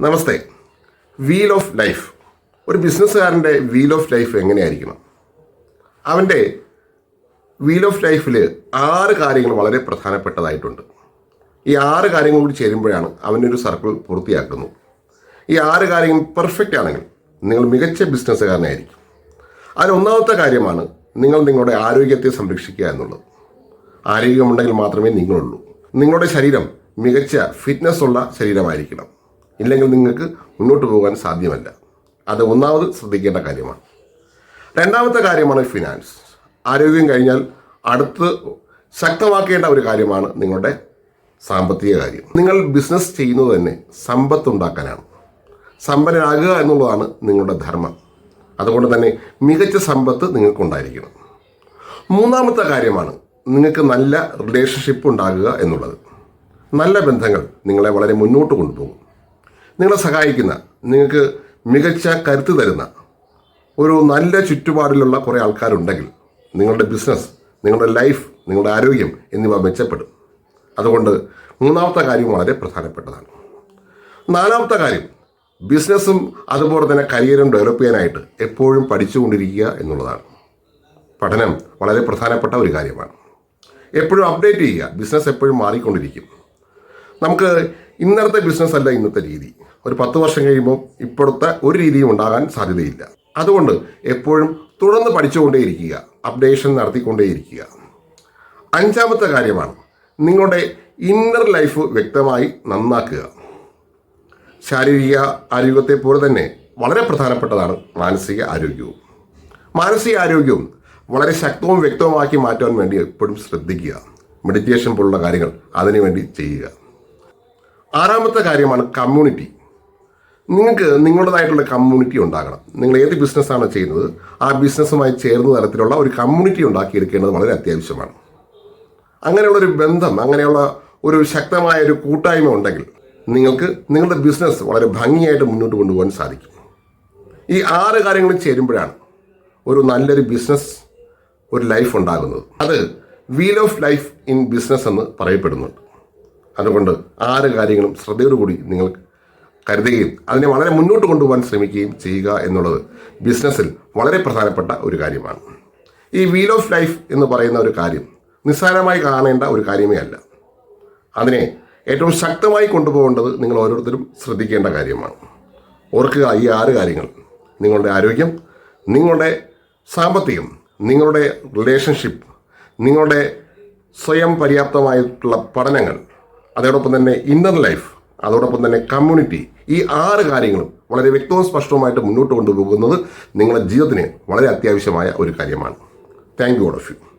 Namaste. Wheel of life ഒരു ബിസിനസ്സുകാരന്റെ wheel of life എങ്ങനെയായിരിക്കണം? അവന്റെ വീൽ ഓഫ് ലൈഫിൽ ആറ് കാര്യങ്ങൾ വളരെ പ്രധാനപ്പെട്ടതായിട്ടുണ്ട്. ഈ ആറ് കാര്യങ്ങൾ കൂടി ചേരുമ്പോഴാണ് ഒരു സർക്കിൾ പൂർത്തിയാക്കുന്നത്. ഈ ആറ് കാര്യങ്ങൾ പെർഫെക്റ്റ് ആണെങ്കിൽ നിങ്ങൾ മികച്ച ബിസിനസ്സുകാരനായിരിക്കും. അതിൽ ഒന്നാമത്തെ കാര്യമാണ് നിങ്ങൾ നിങ്ങളുടെ ആരോഗ്യത്തെ സംരക്ഷിക്കുക എന്നുള്ളത്. ആരോഗ്യമുണ്ടെങ്കിൽ മാത്രമേ നിങ്ങളുള്ളൂ. നിങ്ങളുടെ ശരീരം മികച്ച ഫിറ്റ്നസ് ഉള്ള ശരീരമായിരിക്കണം. ഇല്ലെങ്കിൽ നിങ്ങൾക്ക് മുന്നോട്ട് പോകാൻ സാധ്യമല്ല. അത് ഒന്നാമത് ശ്രദ്ധിക്കേണ്ട കാര്യമാണ്. രണ്ടാമത്തെ കാര്യമാണ് ഫിനാൻസ് ആരോഗ്യം കഴിഞ്ഞാൽ അടുത്ത് ശക്തമാക്കേണ്ട ഒരു കാര്യമാണ് നിങ്ങളുടെ സാമ്പത്തിക കാര്യം. നിങ്ങൾ ബിസിനസ് ചെയ്യുന്നത് തന്നെ സമ്പത്ത് ഉണ്ടാക്കാനാണ്. സമ്പന്നനാകുക എന്നുള്ളതാണ് നിങ്ങളുടെ ധർമ്മം. അതുകൊണ്ട് തന്നെ മികച്ച സമ്പത്ത് നിങ്ങൾക്കുണ്ടായിരിക്കണം മൂന്നാമത്തെ കാര്യമാണ് നിങ്ങൾക്ക് നല്ല റിലേഷൻഷിപ്പ് ഉണ്ടാകുക എന്നുള്ളത്. നല്ല ബന്ധങ്ങൾ നിങ്ങളെ വളരെ മുന്നോട്ട് കൊണ്ടുപോകും. നിങ്ങളെ സഹായിക്കുന്ന നിങ്ങൾക്ക് മികച്ച കരുത്ത് തരുന്ന ഒരു നല്ല ചുറ്റുപാടിലുള്ള കുറേ ആൾക്കാരുണ്ടെങ്കിൽ നിങ്ങളുടെ ബിസിനസ് നിങ്ങളുടെ ലൈഫ് നിങ്ങളുടെ ആരോഗ്യം എന്നിവ മെച്ചപ്പെടും. അതുകൊണ്ട് മൂന്നാമത്തെ കാര്യം വളരെ പ്രധാനപ്പെട്ടതാണ്. നാലാമത്തെ കാര്യം ബിസിനസ്സും അതുപോലെ തന്നെ കരിയറും ഡെവലപ്പ് ചെയ്യാനായിട്ട് എപ്പോഴും പഠിച്ചുകൊണ്ടിരിക്കുക എന്നുള്ളതാണ്. പഠനം വളരെ പ്രധാനപ്പെട്ട ഒരു കാര്യമാണ്. എപ്പോഴും അപ്ഡേറ്റ് ചെയ്യുക ബിസിനസ് എപ്പോഴും മാറിക്കൊണ്ടിരിക്കും. നമുക്ക് ഇന്നത്തെ ബിസിനസ് അല്ല ഇന്നത്തെ രീതി. ഒരു പത്ത് വർഷം കഴിയുമ്പോൾ ഇപ്പോഴത്തെ ഒരു രീതിയും ഉണ്ടാകാൻ സാധ്യതയില്ല. അതുകൊണ്ട് എപ്പോഴും തുടർന്ന് പഠിച്ചുകൊണ്ടേയിരിക്കുക അപ്ഡേഷൻ നടത്തിക്കൊണ്ടേയിരിക്കുക. അഞ്ചാമത്തെ കാര്യമാണ് നിങ്ങളുടെ ഇന്നർ ലൈഫ് വ്യക്തമായി നന്നാക്കുക. ശാരീരിക ആരോഗ്യത്തെ പോലെ തന്നെ വളരെ പ്രധാനപ്പെട്ടതാണ് മാനസിക ആരോഗ്യവും. മാനസിക ആരോഗ്യവും വളരെ ശക്തവും വ്യക്തവുമാക്കി മാറ്റാൻ വേണ്ടി എപ്പോഴും ശ്രദ്ധിക്കുക. മെഡിറ്റേഷൻ പോലുള്ള കാര്യങ്ങൾ അതിനുവേണ്ടി ചെയ്യുക. ആറാമത്തെ കാര്യമാണ് കമ്മ്യൂണിറ്റി നിങ്ങൾക്ക് നിങ്ങളുടേതായിട്ടുള്ള കമ്മ്യൂണിറ്റി ഉണ്ടാകണം. നിങ്ങൾ ഏത് ബിസിനസ്സാണ് ചെയ്യുന്നത് ആ ബിസിനസ്സുമായി ചേർന്ന തരത്തിലുള്ള ഒരു കമ്മ്യൂണിറ്റി ഉണ്ടാക്കിയെടുക്കേണ്ടത് വളരെ അത്യാവശ്യമാണ്. അങ്ങനെയുള്ളൊരു ബന്ധം അങ്ങനെയുള്ള ഒരു ശക്തമായ ഒരു കൂട്ടായ്മ ഉണ്ടെങ്കിൽ നിങ്ങൾക്ക് നിങ്ങളുടെ ബിസിനസ് വളരെ ഭംഗിയായിട്ട് മുന്നോട്ട് കൊണ്ടുപോകാൻ സാധിക്കും. ഈ ആറ് കാര്യങ്ങളും ചേരുമ്പോഴാണ് ഒരു നല്ലൊരു ബിസിനസ് ഒരു ലൈഫ് ഉണ്ടാകുന്നത്. അത് wheel of life in business എന്ന് പറയപ്പെടുന്നുണ്ട്. അതുകൊണ്ട് ആറ് കാര്യങ്ങളും ശ്രദ്ധയോടുകൂടി നിങ്ങൾ കരുതുകയും അതിനെ വളരെ മുന്നോട്ട് കൊണ്ടുപോകാൻ ശ്രമിക്കുകയും ചെയ്യുക എന്നുള്ളത് ബിസിനസ്സിൽ വളരെ പ്രധാനപ്പെട്ട ഒരു കാര്യമാണ്. ഈ വീൽ ഓഫ് ലൈഫ് എന്ന് പറയുന്ന ഒരു കാര്യം നിസ്സാരമായി കാണേണ്ട ഒരു കാര്യമേ അല്ല. അതിനെ ഏറ്റവും ശക്തമായി കൊണ്ടുപോകേണ്ടത് നിങ്ങൾ ഓരോരുത്തരും ശ്രദ്ധിക്കേണ്ട കാര്യമാണ്. ഓർക്കുക ഈ ആറ് കാര്യങ്ങൾ. നിങ്ങളുടെ ആരോഗ്യം നിങ്ങളുടെ സാമ്പത്തികം നിങ്ങളുടെ റിലേഷൻഷിപ്പ് നിങ്ങളുടെ സ്വയം പര്യാപ്തമായിട്ടുള്ള പഠനങ്ങൾ അതോടൊപ്പം തന്നെ ഇന്നർ ലൈഫ് അതോടൊപ്പം തന്നെ കമ്മ്യൂണിറ്റി ഈ ആറ് കാര്യങ്ങളും വളരെ വ്യക്തവും സ്പഷ്ടവുമായിട്ട് മുന്നോട്ട് കൊണ്ടുപോകുന്നത് നിങ്ങളുടെ ജീവിതത്തിന് വളരെ അത്യാവശ്യമായ ഒരു കാര്യമാണ്. Thank you all of you